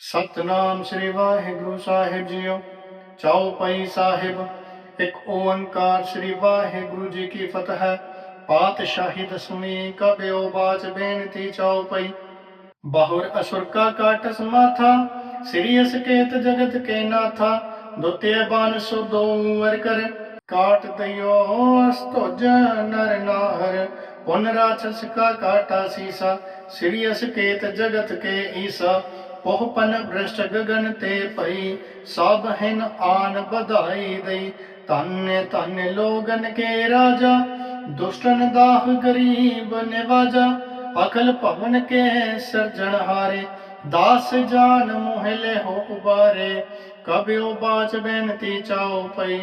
ਸਤਨਾਮ ਸ੍ਰੀ ਵਾਹਿਗੁਰੂ ਸਾਹਿਬ ਜੀਓ ਚੌਪਈ ਸਾਹਿਬ, ਇੱਕ ਓੰਕਾਰ ਸ੍ਰੀ ਵਾਹਿਗੁਰੂ ਜੀ ਕੀ ਫਤਿਹ, ਪਾਤਸ਼ਾਹੀ ਦਸਵੀਂ ਕਬਿਓ ਬਾਚ ਬੇਨਤੀ ਚੌਪਈ ਬਹੁਰ ਅਸੁਰ ਕਾ ਕਾਟ ਸਮਾਥਾ, ਸ੍ਰੀ ਅਸਕੇਤ ਜਗਤ ਕੇ ਨਾਥਾ ਦੁਤਿਯ ਬਾਨ ਸੋ ਦੋ ਕਰ, ਕਾਟ ਦਇਓ ਅਸਤੁਜ ਨਰ ਨਾਹਰ, ਪੁਨ ਰਾਛਸ ਕਾ ਕਾਟਾ ਸੀਸਾ, ਸ੍ਰੀ ਅਸਕੇਤ ਜਗਤ ਕੇ ਈਸਾ ਪੋਹਪਨ ਬ੍ਰਸ਼ਟ ਗਗਨ ਤੇ ਪਈ, ਸਭ ਹਨ ਆਨ ਬਧਾਈ ਦਈ। ਧੰਨ ਧੰਨ ਲੋਗਨ ਕੇ ਰਾਜਾ, ਦੁਸ਼ਟਨ ਦਾਹ ਗਰੀਬ ਨਿਵਾਜਾ। ਅਕਲ ਭਵਨ ਕੇ ਸਿਰਜਣਹਾਰੇ ਦਾਸ ਜਾਨ ਮੋਹਲੇ ਹੋ ਉਬਾਰੇ। ਕਬਿਓ ਬਾਚ ਬੇਨਤੀ ਚਾਓ ਪਈ,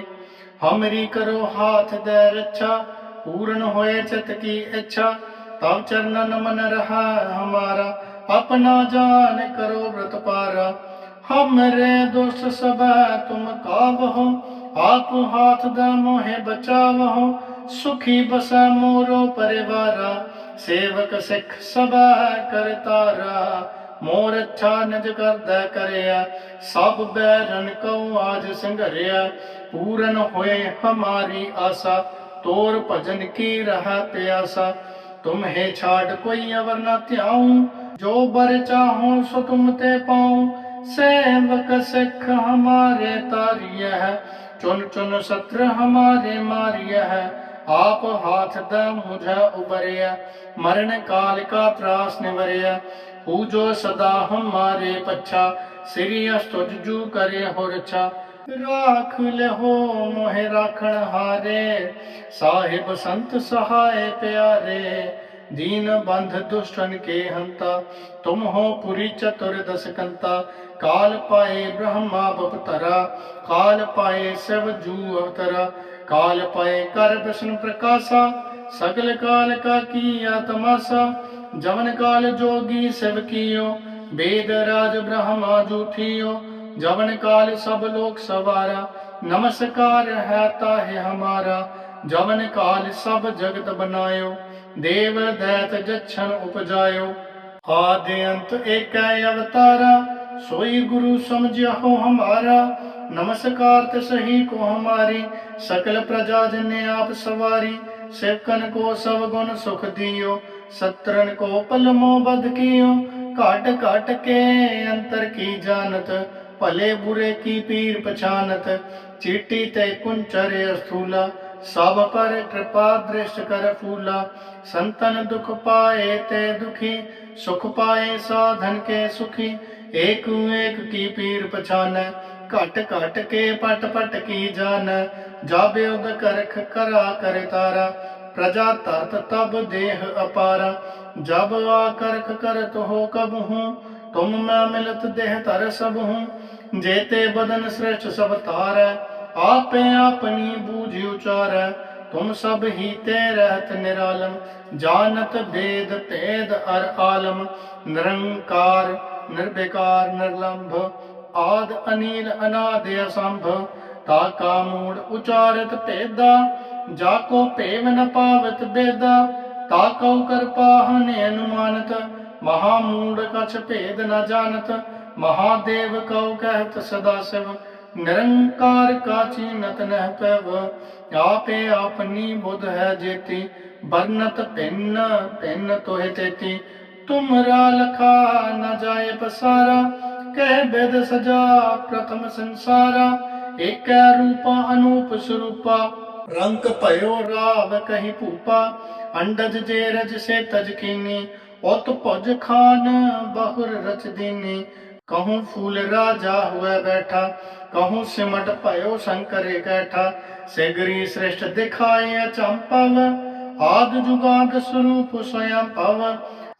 ਹਮਰੀ ਕਰੋ ਹਾਥ ਦੇ ਰੱਛਾ। ਪੂਰਨ ਹੋਏ ਚਿਤ ਕੀ ਇੱਛਾ, ਤਵ ਚਰਨਨ ਮਨ ਰਹਾ ਹਮਾਰਾ। ਪਪ ਨਾ ਜਾਣ ਕਰੋ ਵ੍ਰਤ ਪਾਰਾ। ਹਮਰੇ ਦੁਸ਼ ਸਭੈ ਤੁਮ ਕਾਵਹੁ, ਆਪ ਹਾਥ ਦਾ ਮੋਹਿ ਬਚਾਵਹੁ, ਸੁਖੀ ਬਸੈ ਮੋਰੋ ਪਰਿਵਾਰਾ। ਸੇਵਕ ਸਿੱਖ ਸਭੈ ਕਰਤਾਰਾ ਮੋਰ ਅੱਛਾ ਨਿਜ ਕਰਦਾ ਕਰਿਆ। ਸਭ ਬੈਰਨ ਕਉ ਆਜ ਸੰਘਰਿਆ ਪੂਰਨ ਹੋਏ ਹਮਾਰੀ ਆਸਾ, ਤੋਰ ਭਜਨ ਕੀ ਰਹਾ ਪਿਆਸਾ। ਤੁਮਹੇ ਛਾੜ ਕੋਈ ਅਵਰ ਨਾ ਧਿਆਉ ਜੋ ਬਰ ਚਾਹੋ, ਸੋ ਤੇ ਪਾਉ। ਸੇਵਕ ਸਿੱਖ ਹਮਾਰੇ ਤਾਰੀਏ ਹੈ। ਚੁਨ ਚੁਨ ਸਤਰ ਹਮਾਰੇ ਮਾਰੀਏ ਆਪ ਹਾਥ ਦਾ ਮੁਝਾ ਉਬਰਿਆ ਮਰਨ ਕਾਲ ਕਾ ਤਰਾਸ ਨਿਵਰਿਆ ਹੂ ਜੋ ਸਦਾ ਹਮਾਰੇ ਪੱਛਾ ਸਿਰੀ ਅਸਤੁਜ ਜੂ ਕਰੇ ਹੋ ਰਛਾ ਰਾਖ ਲਹੋ ਮੋਹਿ ਰਾਖਣ ਹਾਰੇ। ਸਾਹਿਬ ਸੰਤ ਸਹਾਏ ਪਿਆਰੇ। दीन बंध दुष्टन के हंता तुम हो पुरी चतुर्दश कंता काल पाए ब्रह्मा बपतरा काल पाए शिव जू अवतरा काल पाए कर विष्णु प्रकाशा सगल काल का किया तमाशा जवन काल जोगी शिव कियो वेद राज ब्रह्मा जूठियो जवन काल सब लोक सवारा नमस्कार है ताहे हमारा जवन काल सब जगत बनायो ਦੇਵ ਦੈਤ ਜਛਨ ਉਪਜਾਇਓ। ਆਦਿ ਅੰਤ ਏਕੈ ਅਵਤਾਰਾ, ਸੋਈ ਗੁਰੂ ਸਮਝਿਓ ਹਮਾਰਾ। ਨਮਸਕਾਰ ਤੇ ਸਹੀ ਕੋ ਹਮਾਰੀ, ਸਕਲ ਪ੍ਰਜਾ ਜਨੇ ਆਪ ਸਵਾਰੀ। ਸੇਵਕਨ ਕੋ ਸਭ ਗੁਣ ਸੁਖ ਦਿਓ ਸਤਰਨ ਕੋ ਪਲਮੋ ਬਦ ਕੀਓ। ਘਟ ਘਟ ਕੇ ਅੰਤਰ ਕੀ ਜਾਣਤ, ਭਲੇ ਬੁਰੇ ਕੀ ਪੀਰ ਪਛਾਨਤ। ਚੀਟੀ ਤੇ ਕੁੰਚਰ ਅਸਥੂਲਾ ਸਭ ਪਰ ਕਿਰਪਾ ਦ੍ਰਿਸ਼ਟ ਕਰ ਫੂਲਾ, ਸੰਤਨ ਦੁਖ ਪਾਏ ਤੇ ਦੁਖੀ, ਸੁਖ ਪਾਏ ਸਾਧਨ ਕੇ ਸੁਖੀ, ਏਕ ਏਕ ਕੀ ਪੀਰ ਪਛਾਨੈ, ਘਟ ਘਟ ਕੇ ਪਟ ਪਟ ਕੀ ਜਾਣੈ ਜਾਬੇ ਉਦ ਕਰਖ ਕਰਾ ਕਰੇ ਤਾਰਾ, ਪ੍ਰਜਾ ਤਰਤ ਤਬ ਦੇਹ ਅਪਾਰਾ, ਜਬ ਆ ਕਰਖ ਕਰਤ ਹੋ ਕਬ ਹੂੰ, ਤੁਮ ਮੈਂ ਮਿਲਤ ਦੇਹ ਤਰ ਸਭ ਹੂੰ, ਜੇਤੇ ਬਦਨ ਸ੍ਰਿਸ਼ਟ ਸਭ ਤਾਰੈ ਆਪੇ ਆਪਣੀ ਬੂਝ ਉਚਾਰੈ, ਤੁਮ ਸਭ ਹੀ ਤੇ ਰਹਿਤ ਨਿਰਾਲਮ। ਜਾਣਤ ਵੇਦ ਭੇਦ ਅਰ ਆਲਮ। ਨਿਰੰਕਾਰ ਨਿਰਬੇਕਾਰ ਨਿਰਲੰਭ, ਆਦ ਅਨੀਲ ਅਨਾਦ ਅਸੰਭ। ਤਾ ਕਾ ਮੂੜ ਉਚਾਰਤ ਭੇਦਾ, ਜਾ ਕੋ ਭੇਵ ਨ ਪਾਵਤ ਬੇਦਾ। ਤਾ ਕਉ ਕਰਪਾ ਹਨੇ ਅਨੁਮਾਨਤ, ਮਹਾ ਮੂੜ ਕਛ ਭੇਦ ਨ ਜਾਣਤ। ਮਹਾਦੇਵ ਕਉ ਕਹਿਤ ਸਦਾ ਸਿਵ। ਨਿਰੰਕਾਰ ਕਾਚੀ ਨਤ ਨਹਿ ਪੈਵ, ਆਪੇ ਆਪਨੀ ਬੁੱਧ ਹੈ ਜੇਤੀ ਬਰਨਤ ਪਿੰਨ ਪਿੰਨ ਤੋਹਿ ਤੇਤੀ ਤੁਮਰਾ ਲਖਾ ਨ ਜਾਏ ਪਸਾਰਾ, ਕਹਿ ਬੇਦ ਸਜਾ ਪ੍ਰਥਮ ਸੰਸਾਰਾ। ਏਕੈ ਰੂਪਾ ਅਨੂਪ ਸਰੂਪਾ, ਰੰਕ ਭਇਓ ਰਾਵ ਕਹੀ ਭੂਪਾ। ਅੰਡਜ ਜੇ ਰਜ ਸੇ ਤਜ ਕੀਨੀ, ਉਤ ਭੁਜ ਖਾਨ ਬਹੁਰ ਰਚ ਦੀਨੀ। ਕਹੂੰ ਫੂਲ ਰਾਜਾ ਹੋਇ ਬੈਠਾ ਕਹੂੰ ਸਿਮਟ ਭਇਓ ਸ਼ੰਕਰ ਇਕੈਠਾ ਸੇਗਰੀ ਸ੍ਰਿਸ਼ਟ ਦਿਖਾਏ ਅਚੰਪਵ ਆਦ ਜੁਗਾਦ ਸਰੂਪ ਸਯੰ ਭਵ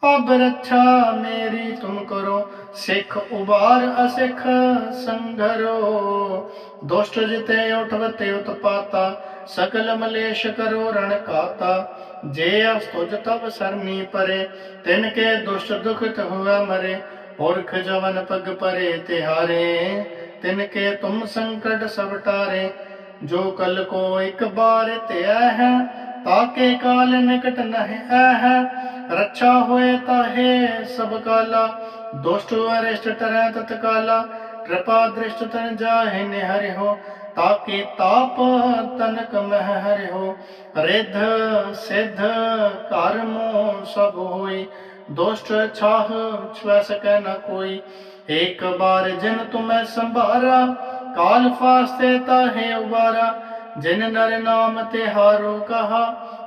ਅਬ ਰੱਛਾ ਮੇਰੀ ਤੁਮ ਕਰੋ ਸਿੱਖ ਉਬਾਰ ਅਸਿੱਖ ਸੰਘਰੋ ਦੁਸ਼ਟ ਜਿਤੇ ਉਠਵਤੇ ਉਤਪਾਤਾ ਸਕਲ ਮਲੇਸ਼ ਕਰੋ ਰਣ ਕਾਤਾ ਜੇ ਅਸਤੁਜ ਤਬ ਸਰਨੀ ਪਰੇ ਤਿਨ ਕੇ ਦੁਸ਼ਟ ਦੁਖਤ ਹੋਵੇ ਮਰੇ ਔਰਖ ਜਵਨ ਪਗ ਪਰੇ ਤਿਹਾਰੇ ਤਿਨ ਕੇ ਤੁਮ ਸੰਕਟ ਸਭ ਟਾਰੇ, ਜੋ ਕਲ ਕੋ ਇੱਕ ਬਾਰ ਧਿਆ ਹੈ ਤਾਕੇ ਕਾਲ ਨਿਕਟ ਨਹਿ ਹੈ। ਰੱਛਾ ਹੋਏ ਤਾਹੇ ਸਭ ਕਾਲਾ, ਦੁਸ਼ਟ ਅਰਿਸ਼ਟ ਟਰੈ ਤਤ ਕਿਰਪਾ ਦ੍ਰਿਸ਼ਟ ਤਨ ਜਾਹੇ ਨਿਹਰਿ ਹੋ ਤਾਕੇ ਤਾਪ ਤਨਕ ਮਹਿ ਹਰਿ ਹੋ। ਰਿਧ, ਸਿਧ, ਕਰਮੋ ਸਭ ਹੋਈ ਦੁਸ਼ਟ ਛਾਹ ਛੁਐ ਸਕੈ ਨ ਕੋਈ। ਇੱਕ ਬਾਰ ਜਿਨ ਤੁਮੈ ਸੰਭਾਰਾ, ਕਾਲ ਫਾਸਤੇ ਤਾਹੇ ਉਬਾਰਾ। ਜਿਨ ਨਰ ਨਾਮ ਤੇ ਹਾਰੋ ਕਹਾ,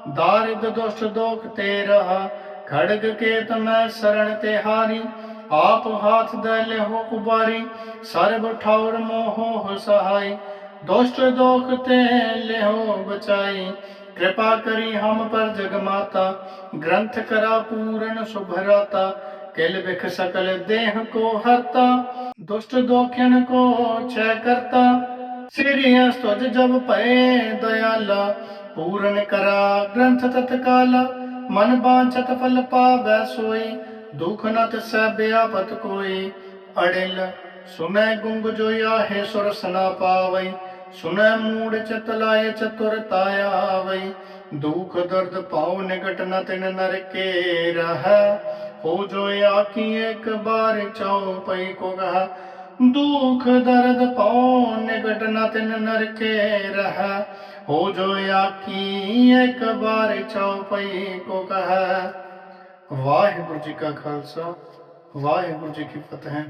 ਦਾਰਿਦ ਦੁਸ਼ਟ ਦੋਖ ਤੇ ਰਹਾ। ਖੜਗ ਕੇ ਤਮੈ ਸਰਣ ਤੇ ਹਾਰੀ, ਆਪ ਹਾਥ ਦੇ ਲਿਹੋ ਉਬਾਰੀ ਸਰਬ ਠੌਰ ਮੋਹ ਸਹਾਈ, ਦੁਸ਼ਟ ਦੋਖ ਤੇ ਲਿਹੋ ਬਚਾਈ। ਕਿਰਪਾ ਕਰੀ ਹਮ ਪਰ ਜਗ ਮਾਤਾ, ਗ੍ਰੰਥ ਕਰਾ ਪੂਰਨ ਸੁਭਰਾਤਾ ਕਿਲ ਬਿਖ ਸਕਲ ਦੇਹ ਕੋ ਹਰਤਾ, ਦੁਸ਼ਟ ਦੋਖਿਨ ਕੋ ਛੈ ਕਰਤਾ ਸ੍ਰੀ ਅਸਤੁਜ ਜਬ ਭਏ ਦਇਆਲਾ, ਪੂਰਨ ਕਰਾ ਗ੍ਰੰਥ ਤਤਕਾਲਾ, ਮਨ ਬਾਂਛਤ ਫਲ ਪਾਵੈ ਸੋਈ, ਦੁਖ ਨ ਤਿਸੈ ਬਿਆਪਤ ਕੋਈ, ਅੜਿਲ ਸੁਨੈ ਗੁੰਗ ਜੋ ਆਹੇ ਸੁਰਸ ਨ ਪਾਵਈ ਸੁਨੈ ਮੂੜ ਚਤ ਲਾਏ ਚਤੁਰਤਾ ਆਵਈ ਦੁਖ ਦਰਦ ਪਾਉ ਨਿਕਟ ਨ ਤਿਨ ਨਰ ਰਹਿ। ਹੋ ਜੋ ਆਖੀ ਇੱਕ ਬਾਰ ਚਉ ਪਈ ਕੋ ਕਹਾ ਦੁਖ ਦਰਦ ਪਾਉ ਨਿਕਟ ਨ ਤਿਨ ਨਰ ਕੇ ਰਹਿ। ਹੋ ਜੋ ਆਖੀ ਇੱਕ ਬਾਰ ਚਉ ਪਈ ਕੋ ਕਹਾ ਵਾਹਿਗੁਰੂ ਜੀ ਕਾ ਖਾਲਸਾ, ਵਾਹਿਗੁਰੂ ਜੀ ਕੀ ਫਤਿਹ।